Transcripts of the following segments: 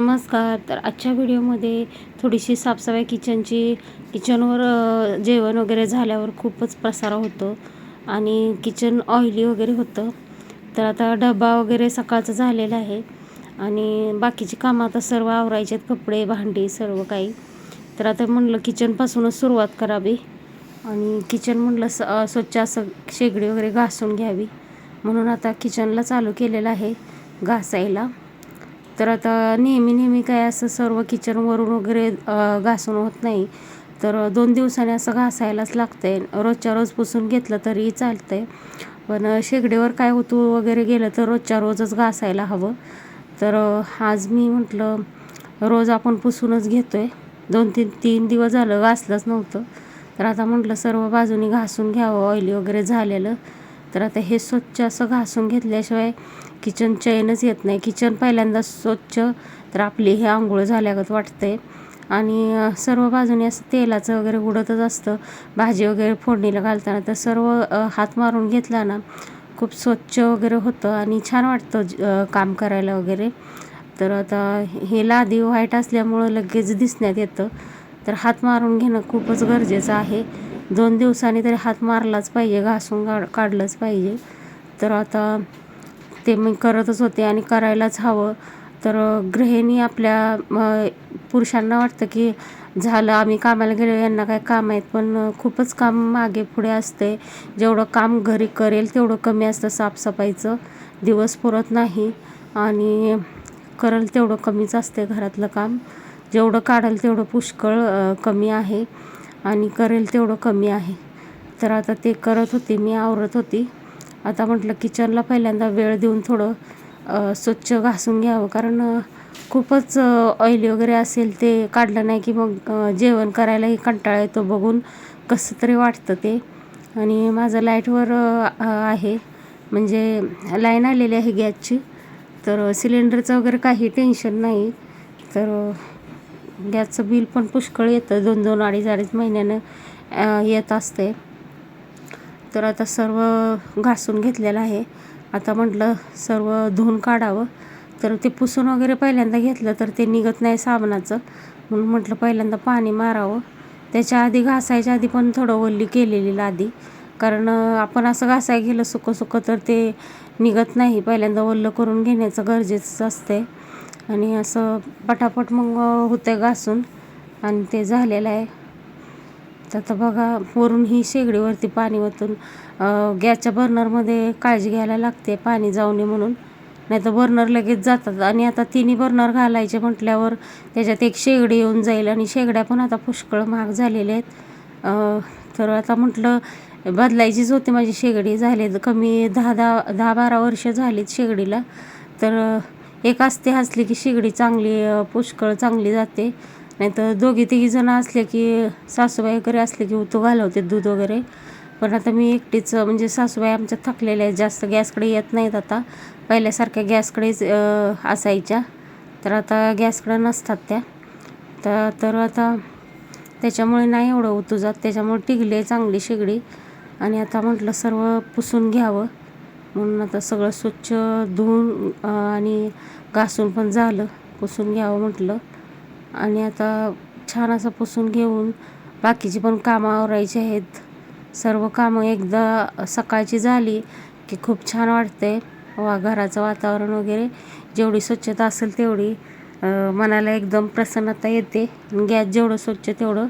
नमस्कार. तर आजच्या व्हिडिओमध्ये थोडीशी साफसफाई किचनची किचनवर जेवण वगैरे झाल्यावर खूपच पसारा होतो आणि किचन ऑइली वगैरे होतं. तर आता डबा वगैरे सकाळचा झालेला आहे आणि बाकीची कामं आता सर्व आवरायचे आहेत कपडे भांडी सर्व काही. तर आता म्हणलं किचनपासूनच सुरुवात करावी आणि किचन म्हणलं स स्वच्छ असं शेगडी वगैरे घासून घ्यावी. म्हणून आता किचनला चालू केलेलं आहे घासायला. तर आता नेहमी नेहमी काय असं सर्व किचनवरून वगैरे घासून होत नाही. तर दोन दिवसाने असं घासायलाच लागतं आहे रोजच्या रोज पुसून घेतलं तरी आहे पण शेगडीवर काय होतो वगैरे गेलं तर रोजच्या रोजच घासायला हवं. तर आज मी म्हटलं रोज आपण पुसूनच घेतो आहे दोन तीन तीन दिवस झालं घासलंच नव्हतं. तर आता म्हटलं सर्व बाजूनी घासून घ्यावं ऑइली वगैरे झालेलं. तर आता हे स्वच्छ असं घासून घेतल्याशिवाय किचन चैनच येत नाही. किचन पहिल्यांदा स्वच्छ तर आपली हे आंघोळ झाल्यागत वाटते आणि सर्व बाजूने असं तेलाचं वगैरे उडतच असतं. भाजी वगैरे फोडणीला घालताना तर सर्व हात मारून घेतला ना खूप स्वच्छ वगैरे होतं आणि छान वाटतं काम करायला वगैरे. तर आता हे लादी व्हाईट असल्यामुळं लगेच दिसण्यात येतं. तर हात मारून घेणं खूपच गरजेचं आहे. दोन दिवसांनी तरी हात मारलाच पाहिजे घासून काढ काढलंच पाहिजे. तर आता ते मी करतच होते आणि करायलाच हवं. तर गृहिणी आपल्या म, पुरुषांना वाटतं की झालं आम्ही कामाला गेलो यांना काय काम आहेत. पण खूपच काम मागे पुढे असते. जेवढं काम घरी करेल तेवढं कमी असतं साफसफाईचं. दिवस पुरत नाही आणि करेल तेवढं कमीच असते घरातलं काम. जेवढं काढेल तेवढं पुष्कळ कमी आहे. आणि करेल तेवढं कमी आहे. तर आता ते करत होते मी आवरत होती. आता म्हटलं किचनला पहिल्यांदा वेळ देऊन थोडं स्वच्छ घासून घ्यावं. कारण खूपच ऑइली वगैरे असेल ते काढलं नाही की मग जेवण करायलाही कंटाळा येतो बघून कसं तरी वाटतं ते. आणि माझं लाईटवर आहे. म्हणजे लाईन आलेली आहे गॅसची. तर सिलेंडरचं वगैरे काही टेन्शन नाही. तर गॅसचं बिल पण पुष्कळ येतं. दोन दोन अडीच अडीच महिन्यानं येत असते. तर आता सर्व घासून घेतलेलं आहे. आता म्हटलं सर्व धुवून काढावं. तर ते पुसून वगैरे पहिल्यांदा घेतलं तर ते निघत नाही साबणाचं. म्हणून म्हटलं पहिल्यांदा पाणी मारावं. त्याच्या आधी घासायच्या आधी पण थोडं ओल्ली केलेली लादी. कारण आपण असं घासायला गेलं सुकं सुकं तर ते निघत नाही. पहिल्यांदा ओल्लं करून घेण्याचं गरजेचं असते आणि असं पटापट मग होतं घासून आणि ते झालेलं आहे. तर आता बघा वरून ही शेगडीवरती पाणी ओतून गॅसच्या बर्नरमध्ये काळजी घ्यायला लागते पाणी जाऊ नये म्हणून. नाही तर बर्नर लगेच जातात. आणि आता तिन्ही बर्नर घालायचे म्हटल्यावर त्याच्यात एक शेगडी येऊन जाईल आणि शेगड्या पण आता पुष्कळ महाग झालेल्या आहेत. तर आता म्हटलं बदलायचीच होती माझी शेगडी. झाली कमी दहा दहा दहा बारा वर्ष झालीत शेगडीला. तर एक असते हसली की शेगडी चांगली पुष्कळ चांगली जाते. नाही तर दोघी तिघी जण असले की सासूबाई वगैरे असले की उतू घालवते दूध वगैरे. पण आता मी एकटीच म्हणजे सासूबाई आमच्या थकलेल्या आहेत जास्त गॅसकडे येत नाहीत आता. पहिल्यासारख्या गॅसकडेच असायच्या. तर आता गॅसकडे नसतात त्या. तर तर आता त्याच्यामुळे नाही एवढं उतू जात. त्याच्यामुळे टिकली आहे चांगली शेगडी. आणि आता म्हटलं सर्व पुसून घ्यावं. म्हणून आता सगळं स्वच्छ धुवून आणि घासून पण झालं पुसून घ्यावं म्हटलं. आणि आता छान असं पुसून घेऊन बाकीची पण कामं आवरायची आहेत. सर्व कामं एकदा सकाळची झाली की खूप छान वाटते वा घराचं वातावरण वगैरे जेवढी स्वच्छता असेल तेवढी मनाला एकदम प्रसन्नता येते. गॅस जेवढं स्वच्छ तेवढं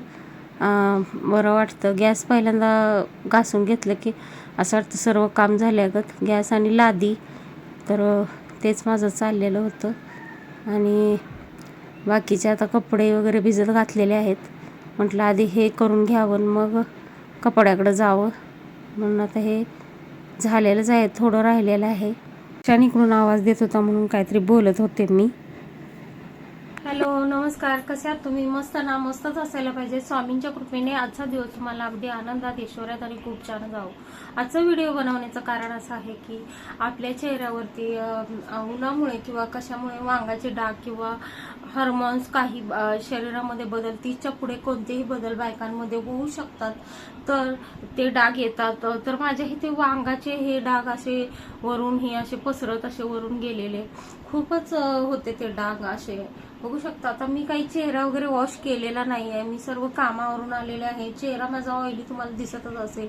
बरं वाटतं. गॅस पहिल्यांदा घासून घेतलं की असं वाटतं सर्व काम झाल्यागत गॅस आणि लादी. तर तेच माझं चाललेलं होतं. आणि बाकीचे आता कपडे वगैरे भिजत घातलेले आहेत. म्हटलं आधी हे करून घ्यावं मग कपड्याकडं जावं. म्हणून आता हे झालेलंच आहे थोडं राहिलेलं आहे. छान इकडून आवाज देत होता म्हणून काहीतरी बोलत होते मी. नमस्कार कसे आहात तुम्ही? मस्त ना? मस्तच असायला पाहिजे. स्वामींच्या कृपेने आजचा दिवस तुम्हाला अगदी आनंदात ऐश्वर्यात आणि खूप छान जावं. आजचा व्हिडिओ बनवण्याचं कारण असं आहे की आपल्या चेहऱ्यावरती उन्हामुळे किंवा कशामुळे वांगाचे डाग किंवा हार्मोन्स काही शरीरामध्ये बदल तिच्या पुढे कोणतेही बदल बायकांमध्ये होऊ शकतात. तर ते डाग येतात. तर माझ्या इथे वांगाचे हे डाग असे वरून हे असे पसरत असे वरून गेलेले. खूपच होते ते डाग असे. बघू शकता आता मी काही चेहरा वगैरे वॉश केलेला नाही आहे मी सर्व कामावरून आलेले आहे. चेहरा माझा ऑइली तुम्हाला दिसतच असेल.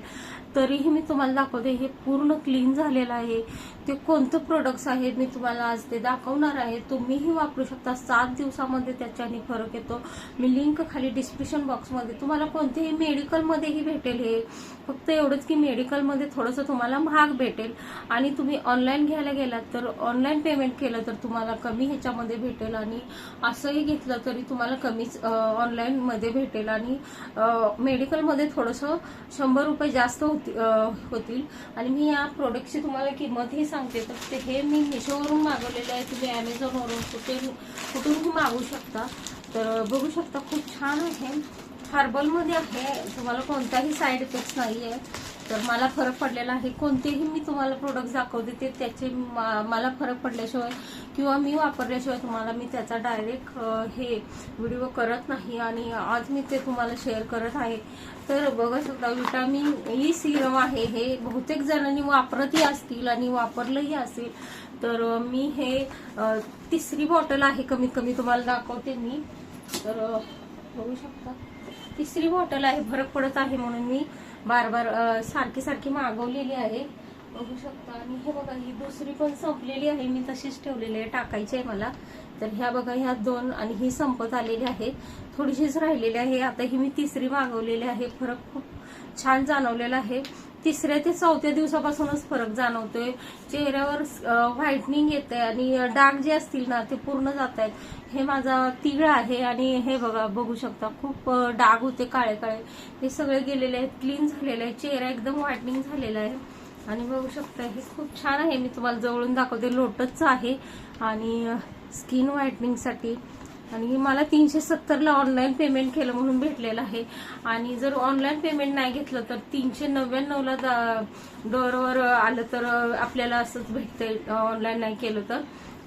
तरीही मी तुम्हाला दाखवते हे पूर्ण क्लीन झालेलं आहे. ते कोणतं प्रोडक्ट्स आहेत मी तुम्हाला आज ते दाखवणार आहे. तुम्हीही वापरू शकता. सात दिवसामध्ये त्याच्याने फरक येतो. मी लिंक खाली डिस्क्रिप्शन बॉक्समध्ये तुम्हाला कोणतेही मेडिकलमध्येही भेटेल हे. फक्त एवढंच की मेडिकलमध्ये थोडंसं तुम्हाला महाग भेटेल. आणि तुम्ही ऑनलाईन घ्यायला गेलात तर ऑनलाईन पेमेंट केलं तर तुम्हाला कमी ह्याच्यामध्ये भेटेल. आणि असंही घेतलं तरी तुम्हाला कमीच ऑनलाईनमध्ये भेटेल आणि मेडिकलमध्ये थोडंसं शंभर रुपये जास्त होती होतील. आणि मी या प्रोडक्टची तुम्हाला किंमतही सांगते तर ते हे मी मिशोवरून मागवलेले आहे. तुम्ही ॲमेझॉनवरून कुठे कुठूनही मागवू शकता. तर बघू शकता खूप छान आहे. हर्बलमध्ये आहे. तुम्हाला कोणताही साईड इफेक्ट्स नाही आहे तर मला फरक पडलेला आहे. कोणतेही मी तुम्हाला प्रोडक्ट दाखवते ते त्याचे मा- मला फरक पडल्याशिवाय किंवा मी वापरल्याशिवाय तुम्हाला मी त्याचा डायरेक्ट हे व्हिडिओ करत नाही आणि आज मी ते तुम्हाला शेअर करत आहे. तर बघा शकता विटामिन ई सिरम आहे. हे बहुतेक जणांनी वापरतही असतील आणि वापरलंही असेल. तर मी हे तिसरी बॉटल आहे कमीत कमी तुम्हाला दाखवते मी. तर बघू शकता. तिसरी बॉटल आहे. फरक पडत आहे म्हणून मी बार बार सारखी सारखी मागवलेली आहे. बघू शकता. आणि हे बघा ही दुसरी पण संपलेली आहे. मी तशीच ठेवलेली आहे टाकायची आहे मला. तर ह्या बघा ह्या दोन आणि ही संपत आलेली आहे. थोडीशीच राहिलेली आहे. आता ही मी तिसरी मागवलेली आहे. फरक खूप छान जाणवलेला आहे. तिसऱ्या ते चौथ्या दिवसापासूनच फरक जाणवतोय. चेहऱ्यावर व्हाईटनिंग येते आणि डाग जे असतील ना ते पूर्ण जात आहेत हे माझा तिळ आहे आणि हे बघा बघू शकता. खूप डाग होते काळे काळे हे सगळे गेलेले आहेत. क्लीन झालेले आहे चेहरा एकदम व्हाईटनिंग झालेला आहे. आणि बघू शकता हे खूप छान आहे. मी तुम्हाला जवळून दाखवते लोटसचं आहे. आणि स्किन व्हाईटनिंगसाठी आणि मला तीनशे सत्तरला ऑनलाईन पेमेंट केलं म्हणून भेटलेलं आहे. आणि जर ऑनलाईन पेमेंट नाही घेतलं तर तीनशे नव्याण्णवला डोअरवर आलं तर आपल्याला असंच भेटतं ऑनलाईन नाही केलं तर.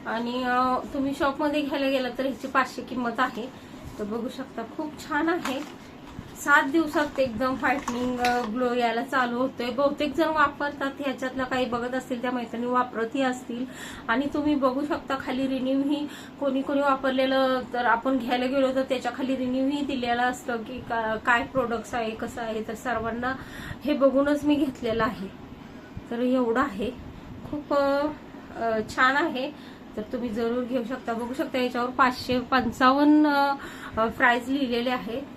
आणि तुम्ही शॉपमध्ये घ्यायला गेलं तर ह्याची पाचशे किंमत आहे. तर बघू शकता खूप छान आहे. सात दिवसात एकदम व्हाईटनिंग ग्लो यायला चालू होतोय. बहुतेक जण वापरतात ह्याच्यातलं काही बघत असतील त्या मैत्रिणी वापरतही असतील. आणि तुम्ही बघू शकता खाली रिन्यू ही कोणी कोणी वापरलेलं तर आपण घ्यायला गेलो तर त्याच्याखाली रिन्यू ही दिलेलं असतं की का- काय प्रोडक्ट्स आहे कसं आहे तर सर्वांना हे बघूनच मी घेतलेलं आहे. तर एवढं आहे. खूप छान आहे. तर तुम्ही जरूर घेऊ शकता. बघू शकता याच्यावर पाचशे पंचावन्न प्राईज लिहिलेले आहे.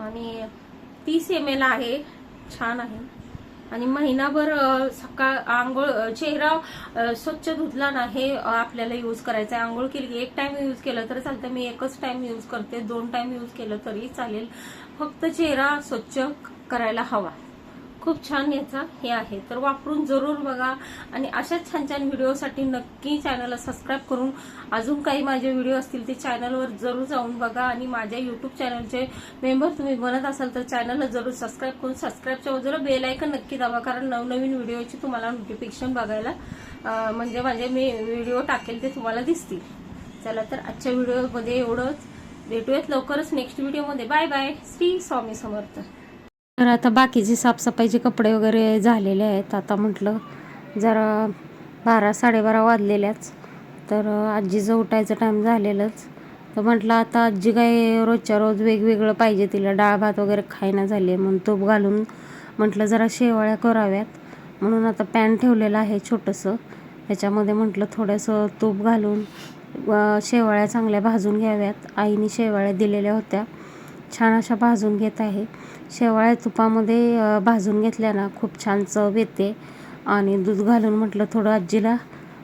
आणि तीस एम एल आहे. छान आहे. आणि महिनाभर सकाळ आंघोळ चेहरा स्वच्छ धुतला ना हे आपल्याला यूज करायचं आहे. आंघोळ केली एक टाइम यूज केलं तर चालतं. मी एकच टाइम यूज करते. दोन टाइम यूज केलं तरी चालेल. फक्त चेहरा स्वच्छ करायला हवा. खूप छान याचा हे आहे. तर वापरून जरूर बघा आणि अशाच छान छान व्हिडिओसाठी नक्की चॅनलला सबस्क्राईब करून अजून काही माझे व्हिडिओ असतील ते चॅनलवर जरूर जाऊन बघा आणि माझ्या युट्यूब चॅनलचे मेंबर तुम्ही बनत असाल तर चॅनलला जरूर सबस्क्राईब करून सबस्क्राईबच्या बाजूला बेल आयकन नक्की दाबा कारण नवनवीन व्हिडिओची तुम्हाला नोटिफिकेशन बघायला म्हणजे माझे मी व्हिडिओ टाकेल ते तुम्हाला दिसतील. चला तर आजच्या व्हिडिओमध्ये एवढंच. भेटूयात लवकरच नेक्स्ट व्हिडिओमध्ये बाय बाय श्री स्वामी समर्थ. तर आता बाकीचे साफसफाईचे कपडे वगैरे झालेले आहेत आता म्हटलं जरा बारा साडेबारा वाजलेल्याच. तर आजीचं उठायचं टाईम झालेलंच. तर म्हटलं आता आजी काय रोजच्या रोज वेगवेगळं पाहिजे तिला डाळ भात वगैरे खायना झाले म्हणून तूप घालून म्हटलं जरा शेवाळ्या कराव्यात. म्हणून आता पॅन ठेवलेलं आहे छोटंसं. त्याच्यामध्ये म्हटलं थोडंसं तूप घालून शेवाळ्या चांगल्या भाजून घ्याव्यात. आईने शेवाळ्या दिलेल्या होत्या. छान अशा भाजून घेत आहे. शेवाळ्या तुपामध्ये भाजून घेतल्या ना खूप छान चव येते. आणि दूध घालून म्हटलं थोडं आजीला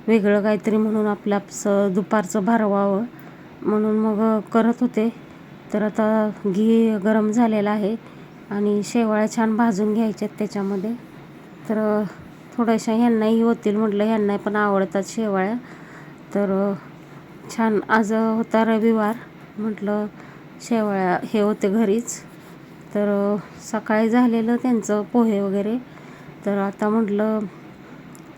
वेगळं काहीतरी म्हणून आपलं दुपारचं भारवावं म्हणून मग करत होते. तर आता घी गरम झालेलं आहे आणि शेवाळ्या छान भाजून घ्यायच्यात त्याच्यामध्ये. तर थोड्याशा ह्यांनाही होतील म्हटलं ह्यांना पण आवडतात शेवाळ्या. तर छान आज होता रविवार म्हटलं शेवाळ्या हे होते घरीच. तर सकाळी झालेलं त्यांचं पोहे वगैरे. तर आता म्हटलं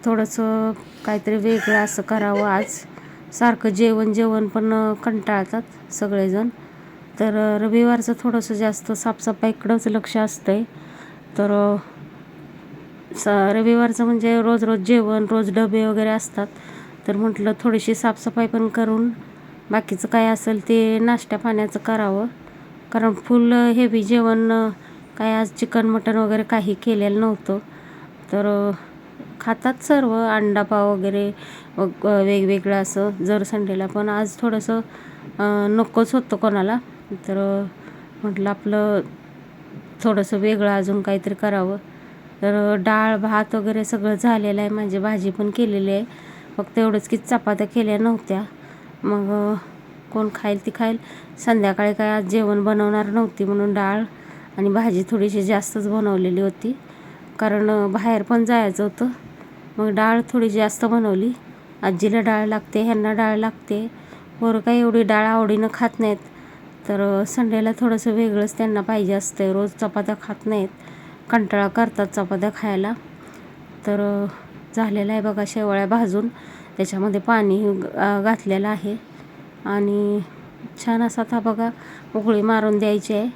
थोडंसं काहीतरी वेगळं असं करावं आज. सारखं जेवण जेवण पण कंटाळतात सगळेजण. तर रविवारचं थोडंसं जास्त साफसफाईकडंच लक्ष असतं आहे तर स रविवारचं म्हणजे रोज रोज जेवण रोज डबे वगैरे असतात. तर म्हटलं थोडीशी साफसफाई पण करून बाकीचं काय असेल ते नाश्त्या पाण्याचं करावं. कारण फुल हेवी जेवण काय आज चिकन मटन वगैरे काही केलेलं नव्हतं. तर खातात सर्व अंडा पाव वगैरे वेगवेगळं असं जर संडेला. पण आज थोडंसं नकोच होतं कोणाला. तर म्हटलं आपलं थोडंसं वेगळं अजून काहीतरी करावं. तर डाळ भात वगैरे सगळं झालेलं आहे. माझी भाजी पण केलेली आहे. फक्त एवढंच की चपात्या केल्या नव्हत्या. मग कोण खाईल ती खाईल. संध्याकाळी काय आज जेवण बनवणार नव्हती म्हणून डाळ आणि भाजी थोडीशी जास्तच बनवलेली होती. कारण बाहेर पण जायचं होतं. मग डाळ थोडी जास्त बनवली. आजीला डाळ लागते ह्यांना डाळ लागते. पोरं काही एवढी डाळ आवडीनं खात नाहीत. तर संडेला थोडंसं वेगळंच त्यांना पाहिजे असतं रोज चपात्या खात नाहीत. कंटाळा करतात चपात्या खायला. तर झालेला झालेलं आहे बघा शेवळ्या भाजून. त्याच्यामध्ये पाणी घातलेलं आहे. आणि छान असा आता बघा उकळी मारून द्यायची आहे.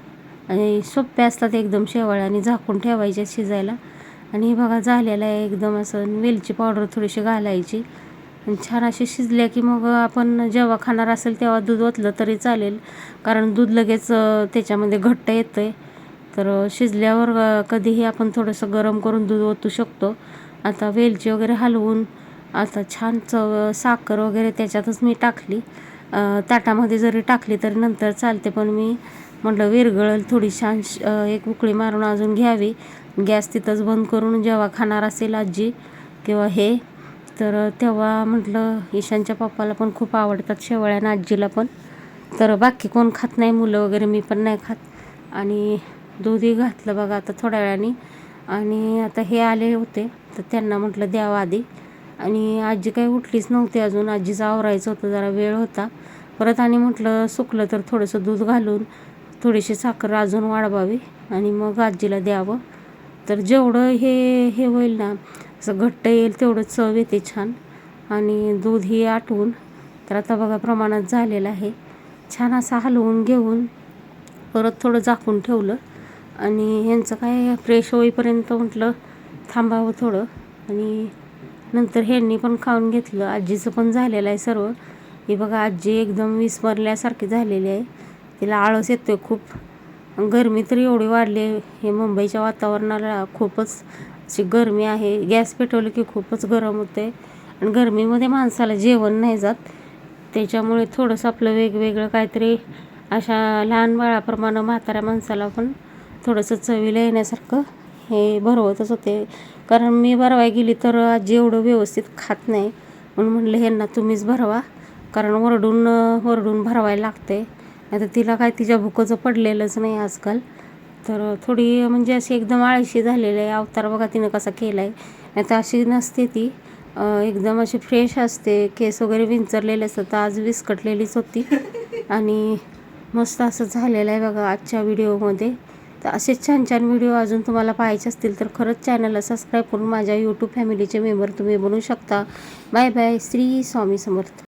आणि सोपे असतात एकदम शेवाळ आणि झाकून ठेवायच्या शिजायला. आणि हे बघा झालेलं आहे एकदम असं. वेलची पावडर थोडीशी घालायची. आणि छान असे शिजल्या की मग आपण जेव्हा खाणार असेल तेव्हा दूध ओतलं तरी चालेल. कारण दूध लगेच त्याच्यामध्ये घट्ट येतं आहे तर शिजल्यावर कधीही आपण थोडंसं गरम करून दूध ओतू शकतो. आता वेलची वगैरे हलवून आता छान चव साखर वगैरे त्याच्यातच मी टाकली. ताटामध्ये जरी टाकली तरी नंतर चालते पण मी म्हटलं विरगळल थोडी छान एक उकळी मारून अजून घ्यावी. गॅस तिथंच बंद करून जेव्हा खाणार असेल आजी किंवा हे तर तेव्हा म्हटलं ईशानच्या पप्पाला पण खूप आवडतात शेवळ्यानं आणि आजीला पण. तर बाकी कोण खात नाही मुलं वगैरे मी पण नाही खात. आणि दूधही घातलं बघा आता थोड्या वेळाने. आणि आता हे आले होते तर त्यांना म्हटलं द्यावं आधी. आणि आजी काही उठलीच नव्हती अजून. आजीचं आवरायचं होतं जरा वेळ होता. परत आणि म्हटलं सुकलं तर थोडंसं दूध घालून थोडीशी साखर अजून वाढवावी आणि मग आजीला द्यावं. तर जेवढं हे हे होईल ना असं घट्ट येईल तेवढं चव येते छान. आणि दूध ही आटवून तर आता बघा प्रमाणात झालेलं आहे. छान असा हलवून घेऊन परत थोडं झाकून ठेवलं. आणि ह्यांचं काय फ्रेश होईपर्यंत म्हटलं थांबावं थोडं. आणि नंतर ह्यांनी पण खाऊन घेतलं. आजीचं पण झालेलं आहे सर्व. हे बघा आजी एकदम विस्मरल्यासारखी झालेली आहे. तिला आळस येतोय खूप. गरमी तर एवढी वाढली आहे. हे मुंबईच्या वातावरणाला खूपच अशी गरमी आहे. गॅस पेटवलं की खूपच गरम होते. आणि गरमीमध्ये माणसाला जेवण नाही जात. त्याच्यामुळे थोडंसं आपलं वेगवेगळं काहीतरी अशा लहान बाळाप्रमाणे म्हाताऱ्या माणसाला पण थोडंसं चवीला येण्यासारखं हे भरवतच होते. कारण मी भरवाय गेली तर आजी एवढं व्यवस्थित खात नाही. म्हणून म्हणलं ह्यांना तुम्हीच भरवा. कारण वरडून वरडून भरवायला लागते. नाही तर तिला काय तिच्या भुकंचं पडलेलंच नाही आजकाल. तर थोडी म्हणजे अशी एकदम आळशी झालेली आहे. अवतार बघा तिनं कसा केला आहे नाही तर अशी नसते ती. एकदम अशी फ्रेश असते. केस वगैरे विंचरलेले असतात. आज विस्कटलेलीच होती. आणि मस्त असं झालेलं आहे बघा आजच्या व्हिडिओमध्ये. तर असेच छान छान व्हिडिओ अजून तुम्हाला पाहायचे असतील तर खरंच चॅनलला सबस्क्राईब करून माझ्या यूट्यूब फॅमिलीचे मेंबर तुम्ही बनवू शकता. Bye bye Shri Swami Samarth.